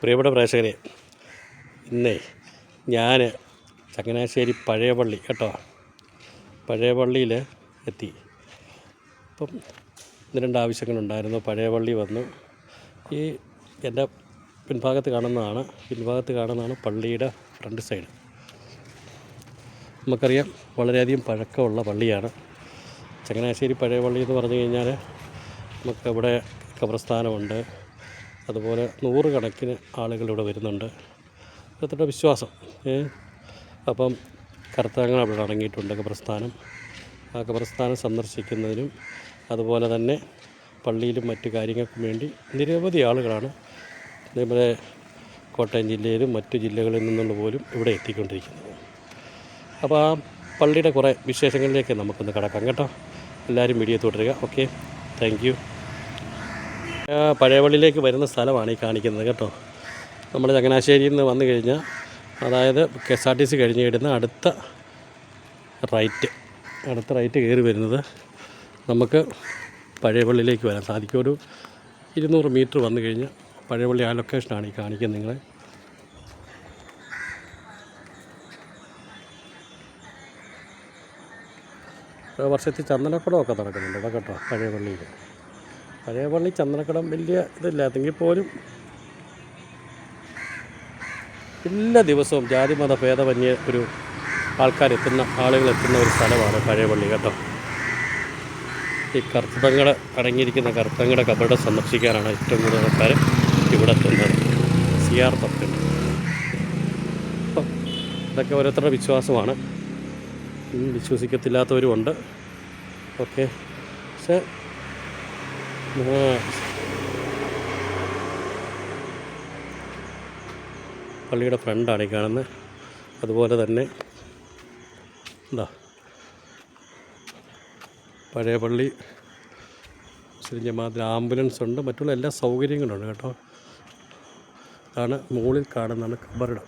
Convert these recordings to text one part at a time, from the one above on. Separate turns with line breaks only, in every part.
പ്രിയപ്പെട്ട പ്രേക്ഷകരെ ഇന്നേ ഞാൻ ചങ്ങനാശ്ശേരി പഴയ പള്ളി കേട്ടോ. പഴയ പള്ളിയിൽ എത്തി. അപ്പം ഇന്ന് രണ്ട് ആവശ്യങ്ങളുണ്ടായിരുന്നു. പഴയ പള്ളി വന്നു. ഈ എന്റെ പിൻഭാഗത്ത് കാണുന്നതാണ്. പിൻഭാഗത്ത് കാണുന്നതാണ് പള്ളിയുടെ ഫ്രണ്ട് സൈഡ്. നമുക്കറിയാം വളരെയധികം പഴക്കമുള്ള പള്ളിയാണ്. ചങ്ങനാശ്ശേരി പഴയ പള്ളി എന്ന് പറഞ്ഞു കഴിഞ്ഞാൽ നമുക്കവിടെ ഖബർസ്ഥാനമുണ്ട് അതുപോലെ നൂറുകണക്കിന് ആളുകൾ ഇവിടെ വരുന്നുണ്ട്. ഇവിടുത്തെ വിശ്വാസം. അപ്പം കർത്തങ്ങൾ അവിടെ അടങ്ങിയിട്ടുണ്ട് ഖബർസ്ഥാനം ആ ഖബർസ്ഥാനം സന്ദർശിക്കുന്നതിനും അതുപോലെ തന്നെ പള്ളിയിലും മറ്റു കാര്യങ്ങൾക്കും വേണ്ടി നിരവധി ആളുകളാണ് നമ്മുടെ കോട്ടയം ജില്ലയിലും മറ്റു ജില്ലകളിൽ നിന്നുള്ള പോലും ഇവിടെ എത്തിക്കൊണ്ടിരിക്കുന്നത്. അപ്പോൾ ആ പള്ളിയുടെ കുറേ വിശേഷങ്ങളിലേക്ക് നമുക്കൊന്ന് കടക്കാം കേട്ടോ. എല്ലാവരും വീഡിയോ തുടരുക. ഓക്കെ. താങ്ക് യു പഴയ പള്ളിയിലേക്ക് വരുന്ന സ്ഥലമാണ് ഈ കാണിക്കുന്നത് കേട്ടോ. നമ്മൾ ചങ്ങനാശ്ശേരിയിൽ നിന്ന് വന്നു കഴിഞ്ഞാൽ അതായത് K S R T C കഴിഞ്ഞ് കിടുന്ന അടുത്ത റൈറ്റ് അടുത്ത റൈറ്റ് കയറി വരുന്നത് നമുക്ക് പഴയ പള്ളിയിലേക്ക് വരാൻ സാധിക്കും. ഒരു ഇരുന്നൂറ് മീറ്റർ വന്നു കഴിഞ്ഞാൽ പഴയ പള്ളി ആ ലൊക്കേഷനാണ് ഈ കാണിക്കുന്നത് നിങ്ങളെ. വർഷത്തിൽ ചന്ദനക്കുടമൊക്കെ നടക്കുന്നുണ്ട് കേട്ടോ പഴയ പള്ളിയിൽ പഴയ പള്ളി ചന്ദനക്കടം വലിയ ഇതില്ലാത്തെങ്കിൽ പോലും എല്ലാ ദിവസവും ജാതി മത ഭേദമന്യേ ഒരു ആൾക്കാരെത്തുന്ന ആളുകൾ എത്തുന്ന ഒരു സ്ഥലമാണ് പഴയ പള്ളി കേട്ടോ. ഈ കർത്തങ്ങൾ അടങ്ങിയിരിക്കുന്ന കർത്തങ്ങളുടെ കബട സന്ദർശിക്കാനാണ് ഏറ്റവും കൂടുതൽ ആൾക്കാർ ഇവിടെ എത്തുന്നത്. സി തപ്പുണ്ട് അപ്പം ഇതൊക്കെ ഓരോരുത്തരുടെ വിശ്വാസമാണ്. വിശ്വസിക്കത്തില്ലാത്തവരുമുണ്ട് ഓക്കെ. പക്ഷേ പള്ളിയുടെ ഫ്രണ്ടാണ് ഈ കാണുന്നത് അതുപോലെ തന്നെ എന്താ പഴയ പള്ളി മുസ്ലിം ജമാഅത്തിൽ ആംബുലൻസ് ഉണ്ട്. മറ്റുള്ള എല്ലാ സൗകര്യങ്ങളുണ്ട് കേട്ടോ. അതാണ് മുകളിൽ കാണുന്നതാണ് കബറിടം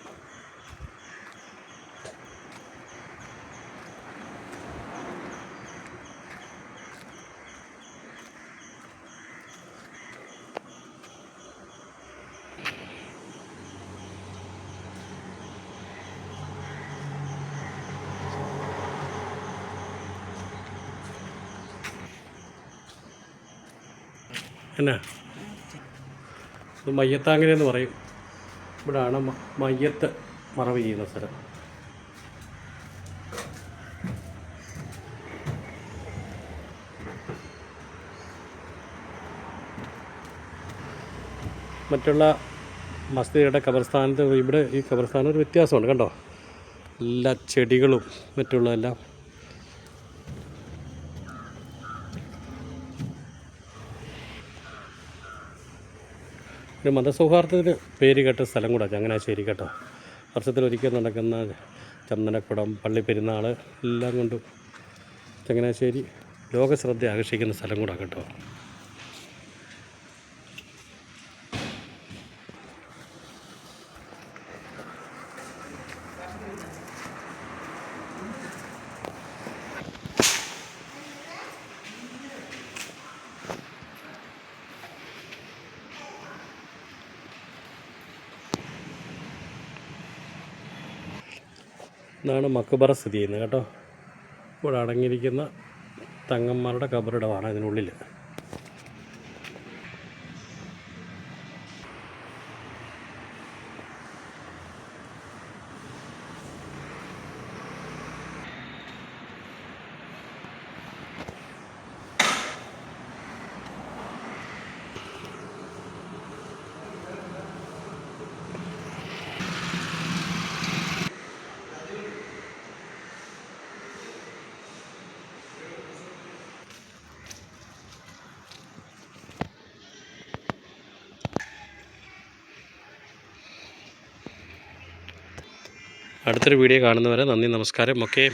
എന്നാ ഇത് മയ്യത്താങ്ങനെ എന്ന് പറയും. ഇവിടാണ് മയ്യത്ത് മറവ് ചെയ്യുന്ന സ്ഥലം. മറ്റുള്ള മസ്തിയുടെ കബർസ്ഥാനത്ത് ഇവിടെ ഈ കബർസ്ഥാനം ഒരു വ്യത്യാസമുണ്ട് കണ്ടോ? എല്ലാ ചെടികളും മറ്റുള്ള ഒരു മതസൗഹാർദ്ദത്തിന് പേര് കേട്ട സ്ഥലം കൂടെ ചങ്ങനാശ്ശേരി കേട്ടോ. വർഷത്തിൽ വർഷത്തിലൊരിക്കൽ നടക്കുന്ന ചന്ദനക്കുടം പള്ളി പെരുന്നാൾ എല്ലാം കൊണ്ടും ചങ്ങനാശ്ശേരി ലോകശ്രദ്ധ ആകർഷിക്കുന്ന സ്ഥലം കൂടെ കേട്ടോ. ഇതാണ് മക്ബറ സ്ഥിതി ചെയ്യുന്നത് കേട്ടോ. ഇവിടെ അടങ്ങിയിരിക്കുന്ന തങ്ങന്മാരുടെ കബറിടമാണ് ഇതിനുള്ളിൽ അടുത്തൊരു വീഡിയോ കാണുന്നവരെ നന്ദി നമസ്കാരം. ഓക്കെ.